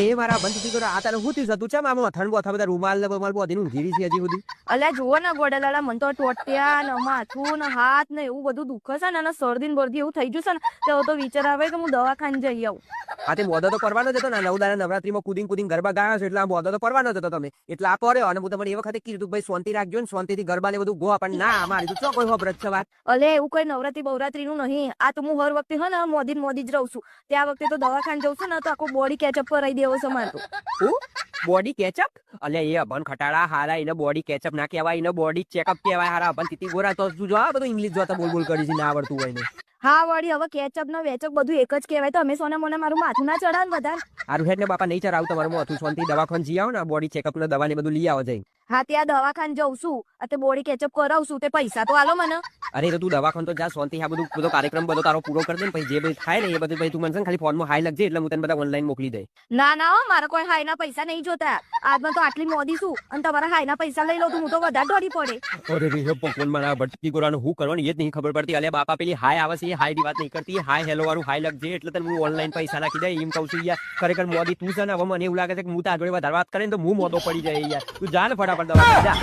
એ મારા બંધ છે બોધીને ઊંઘી રહી છે હજી સુધી? અલ્યા, જુઓ ને મને તો માથું ને હાથ ને એવું બધું દુખે છે ને અને શરદી એવું થઈ ગયું છે ને તો વિચાર આવે કે હું દવાખાને જઈ આવું. આ તે મોદો તો કરવાનો જ હતો ને. નવ દાડા નવરાત્રીમાં કુદીન કુદીન ગરબા ગાયા છો એટલે આ મોદો તો કરવાનો જ હતો તમે. એટલે આ પડ્યો અને હું તમને એ વખતે કીધું ભાઈ શાંતિ રાખજો ને શાંતિથી ગરબા ને બધું ગો પણ ના મારી તો કોઈ હોબ્રત છે વાત? અલે એવું કઈ નવરાત્રી બવરાત્રી નું નહીં. આ તો હું હર વખતે હે ને મોદી મોદી જ રહું છું. ત્યાં વખતે તો દવાખાને જઉં છું ને તો આખું બોડી કેચઅપ કરાવી દેવો છે મારે તો. બોડી કેચઅપ અલે એ અભન ખટાડા હારા એને બોડી કેચઅપ ના કહેવાય એને બોડી ચેકઅપ કહેવાય. હારા અભન તીતી ગોરા તો જો આ બધું ઇંગ્લિશ જોતા બોલ બોલ કરી છે ના આવડતું હોય ને. હા, વળી હવે કેચઅપ નો વેચઅપ બધું એક જ કહેવાય. તો અમે સોના મોના મારું માથું ના ચડાવ વધારે હારું હેડ ને બાપા નહીં ચડાવ, તમારું માથું સોનથી દવાખાન જઈ આવો ને બોડી ચેકઅપ ને દવા ને બધું લઈ આવો જઈ હા ત્યાં દવાખાન જઉં છું અને બોડી કેચઅપ કરાવું છું તે પૈસા તો આલો મને. અરે તો તું દવાખાન તો જા શાંતિ આ બધું બધો કાર્યક્રમ બધો તારો પૂરો કરી દે ને પછી જે બધું થાય ને એ બધું પછી તું મને ખાલી ફોનમાં હાઈ લખજે એટલે હું તને બધા ઓનલાઈન મોકલી દે ના ના મારે કોઈ હાઈ ના પૈસા નહીં જોતા. આજમાં તો આટલી મોદી છું અને તમારા હાઈના પૈસા લઈ લઉં તો હું તો વધારે દોડી પડે. અરે રે ભગવાન મારા ભટકી ગોરાનું હું કરવાનું એ જ નહીં ખબર પડતી. અલ્યા બાપા પેલી હાય આવે છે એ હાયની વાત નહીં કરતી. હાય હેલો વાળું હાય લખજે એટલે તને હું ઓનલાઈન પૈસા નાખી દે એમ કહું છું યાર ખરેખર મોદી તું છે ને હવે મને એવું લાગે છે કે હું તારા જોડે વધારે વાત કરે ને તો હું મોદો પડી જાય યાર. તું જા ને ફટાફટ. દવા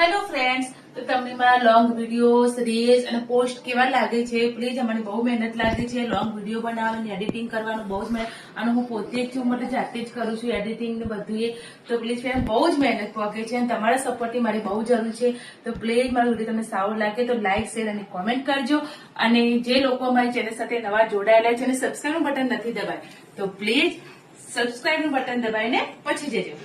હેલો ફ્રેન્ડ્સ તો તમને મારા લોંગ વિડીયોઝ રીલ્સ અને પોસ્ટ કેવા લાગે છે? પ્લીઝ અમારી બહુ મહેનત લાગે છે. લોંગ વીડિયો બનાવવાની એડિટિંગ કરવાનું બહુ જ અને હું પોતે જ છું માટે જાતે જ કરું છું એડિટિંગ ને બધું તો પ્લીઝ ફ્રેન્ડ બહુ જ મહેનત પગે છે અને તમારા સપોર્ટની મારી બહુ જરૂર છે. તો પ્લીઝ મારો વીડિયો તમને સારું લાગે તો લાઈક શેર અને કોમેન્ટ કરજો. અને જે લોકો અમારી ચેનલ સાથે નવા જોડાયેલા છે અને સબસ્ક્રાઈબનું બટન નથી દબાય, તો પ્લીઝ સબસ્ક્રાઈબનું બટન દબાવીને પછી જજો.